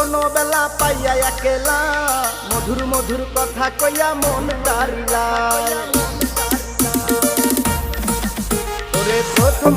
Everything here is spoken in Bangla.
কোনো বেলা পাইয়া একেলা। মধুর মধুর কথা কইয়া মন ডারিলা ওরে প্রথম